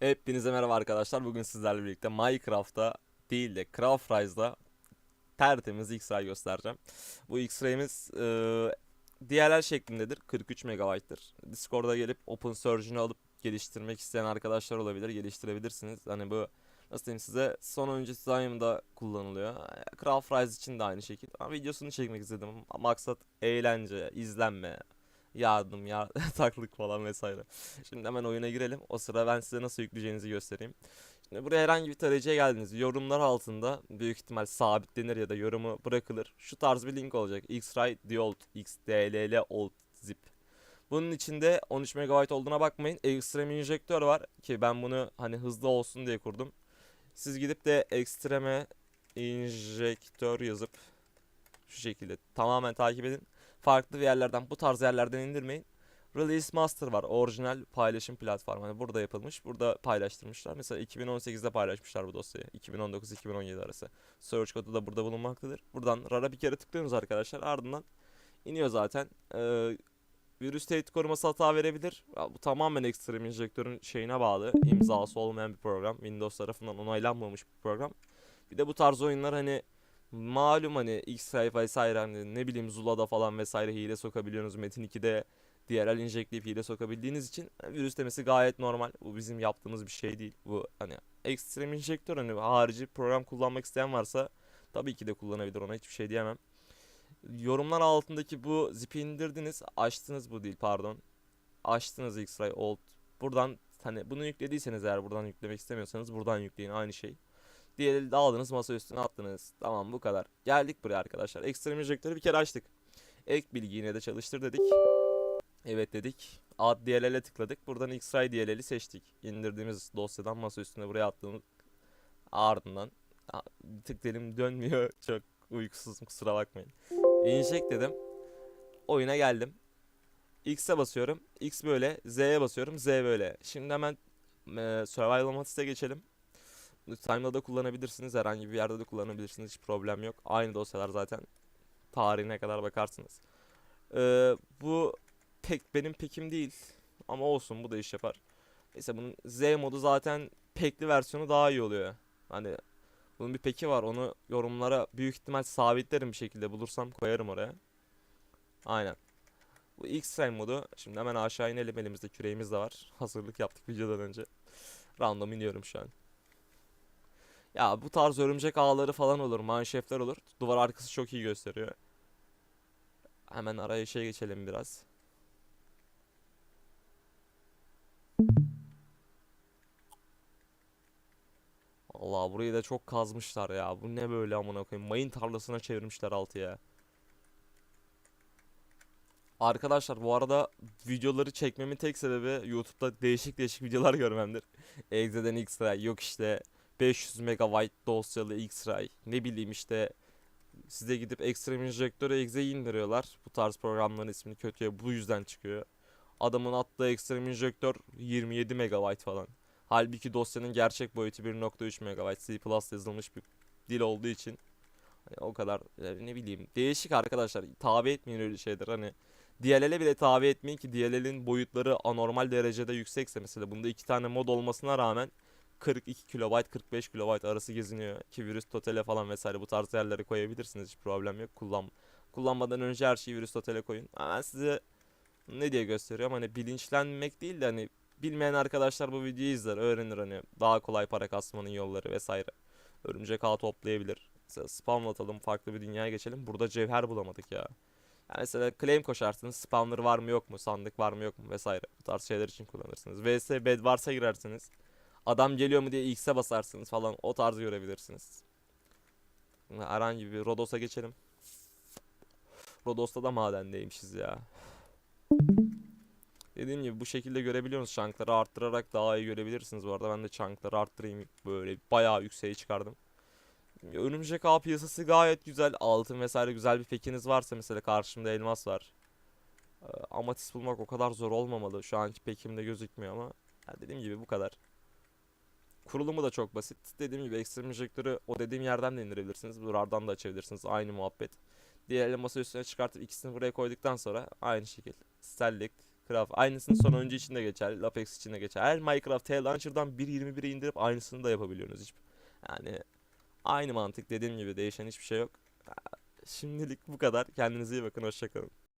Hepinize merhaba arkadaşlar. Bugün sizlerle birlikte Minecraft'ta değil de Craft tertemiz X-Ray göstereceğim. Bu X-Ray'imiz e, DLL şeklindedir. 43 MB'tır. Discord'a gelip Open Surgeon'u alıp geliştirmek isteyen arkadaşlar olabilir. Geliştirebilirsiniz. Hani bu nasıl diyeyim size son oyuncu design'da kullanılıyor. Craft için de aynı şekilde. Ama videosunu çekmek istedim. Maksat eğlence, izlenme, yardım, ya taklık falan vesaire. Şimdi hemen oyuna girelim. O sıra ben size nasıl yükleyeceğinizi göstereyim. Şimdi buraya herhangi bir tarayıcıya geldiniz. Yorumlar altında büyük ihtimal sabitlenir ya da yorumu bırakılır. Şu tarz bir link olacak. X-Ray Deolt, XDLL Old Zip. Bunun içinde 13 MB olduğuna bakmayın. Extreme injektör var ki ben bunu hani hızlı olsun diye kurdum. Siz gidip de Extreme injektör yazıp şu şekilde tamamen takip edin. Farklı bir yerlerden bu tarz yerlerden indirmeyin. Release Master var. Orijinal paylaşım platformu. Hani burada yapılmış. Burada paylaştırmışlar. Mesela 2018'de paylaşmışlar bu dosyayı. 2019-2017 arası. Search kodu da burada bulunmaktadır. Buradan rara bir kere tıklıyorsunuz arkadaşlar. Ardından iniyor zaten. Ee, virüs tehdit koruması hata verebilir. Ya, bu tamamen Extreme Injector'ın şeyine bağlı. İmzası olmayan bir program. Windows tarafından onaylanmamış bir program. Bir de bu tarz oyunlar hani malum hani X-Ray vesaire hani ne bileyim Zula'da falan vesaire hile sokabiliyorsunuz. Metin 2'de DLL injekleyip hile sokabildiğiniz için virüs demesi gayet normal. Bu bizim yaptığımız bir şey değil. Bu hani Extreme Injector hani harici program kullanmak isteyen varsa tabii ki de kullanabilir ona hiçbir şey diyemem. Yorumlar altındaki bu zipi indirdiniz. Açtınız bu değil pardon. Açtınız X-Ray Old. Buradan hani bunu yüklediyseniz eğer buradan yüklemek istemiyorsanız buradan yükleyin aynı şey. Diğeri de aldınız masa üstüne attınız. Tamam bu kadar. Geldik buraya arkadaşlar. Extreme Injector'ı bir kere açtık. Ek bilgi yine de çalıştır dedik. Evet dedik. Add DLL'e tıkladık. Buradan X-Ray DLL'i seçtik. İndirdiğimiz dosyadan masa üstüne buraya attığımız ardından tık dilim dönmüyor. Çok uykusuzum kusura bakmayın. Inject dedim. Oyuna geldim. X'e basıyorum. X böyle. Z'ye basıyorum. Z böyle. Şimdi hemen e, Survival Matis'e geçelim. Time'da da kullanabilirsiniz. Herhangi bir yerde de kullanabilirsiniz. Hiç problem yok. Aynı dosyalar zaten. Tarihine kadar bakarsınız. Ee, bu pek benim pekim değil. Ama olsun bu da iş yapar. Neyse bunun Z modu zaten pekli versiyonu daha iyi oluyor. Hani bunun bir peki var. Onu yorumlara büyük ihtimal sabitlerim bir şekilde bulursam koyarım oraya. Aynen. Bu X-Ray modu. Şimdi hemen aşağı inelim. Elimizde küreğimiz de var. Hazırlık yaptık videodan önce. Random iniyorum şu an. Ya bu tarz örümcek ağları falan olur. Manşefler olur. Duvar arkası çok iyi gösteriyor. Hemen araya şey geçelim biraz. Allah burayı da çok kazmışlar ya. Bu ne böyle amına koyayım. Mayın tarlasına çevirmişler altı ya. Arkadaşlar bu arada videoları çekmemin tek sebebi YouTube'da değişik değişik videolar görmemdir. Exe'den X-Ray yok işte 500 MB dosyalı X-Ray ne bileyim işte size gidip Extreme Injector'a Exe'yi indiriyorlar. Bu tarz programların ismini kötüye bu yüzden çıkıyor. Adamın attığı Extreme Injector 27 MB falan. Halbuki dosyanın gerçek boyutu 1.3 MB C++ yazılmış bir dil olduğu için hani o kadar yani ne bileyim değişik arkadaşlar tabi etmeyin öyle şeyler hani DLL'e bile tabi etmeyin ki DLL'in boyutları anormal derecede yüksekse mesela bunda iki tane mod olmasına rağmen 42 KB 45 KB arası geziniyor. Ki virüs totale falan vesaire bu tarz yerlere koyabilirsiniz hiç problem yok. Kullan kullanmadan önce her şeyi virüs totale koyun. Ben size ne diye gösteriyorum? Hani bilinçlenmek değil de hani bilmeyen arkadaşlar bu videoyu izler öğrenir hani daha kolay para kasmanın yolları vesaire. Örümcek ağ toplayabilir. Mesela spamlatalım farklı bir dünyaya geçelim. Burada cevher bulamadık ya. Yani mesela claim koşarsınız spawner var mı yok mu sandık var mı yok mu vesaire. Bu tarz şeyler için kullanırsınız. Vs bed varsa girersiniz Adam geliyor mu diye X'e basarsınız falan o tarzı görebilirsiniz. Herhangi bir Rodos'a geçelim. Rodos'ta da madendeymişiz ya. Dediğim gibi bu şekilde görebiliyorsunuz. Chunk'ları arttırarak daha iyi görebilirsiniz. Bu arada ben de chunk'ları arttırayım. Böyle bayağı yükseğe çıkardım. Örümcek ağ piyasası gayet güzel. Altın vesaire güzel bir pekiniz varsa mesela karşımda elmas var. Amatist bulmak o kadar zor olmamalı. Şu anki pekimde gözükmüyor ama yani dediğim gibi bu kadar. Kurulumu da çok basit. Dediğim gibi Extreme Injector'ı o dediğim yerden de indirebilirsiniz. Buradan da açabilirsiniz. Aynı muhabbet. Diğer masa üstüne çıkartıp ikisini buraya koyduktan sonra aynı şekilde. Select, Craft. Aynısını son oyuncu için de geçer. Apex için de geçer. Her Minecraft T Launcher'dan 1.21'e indirip aynısını da yapabiliyorsunuz. Hiç, yani aynı mantık dediğim gibi değişen hiçbir şey yok. Şimdilik bu kadar. Kendinize iyi bakın. Hoşçakalın.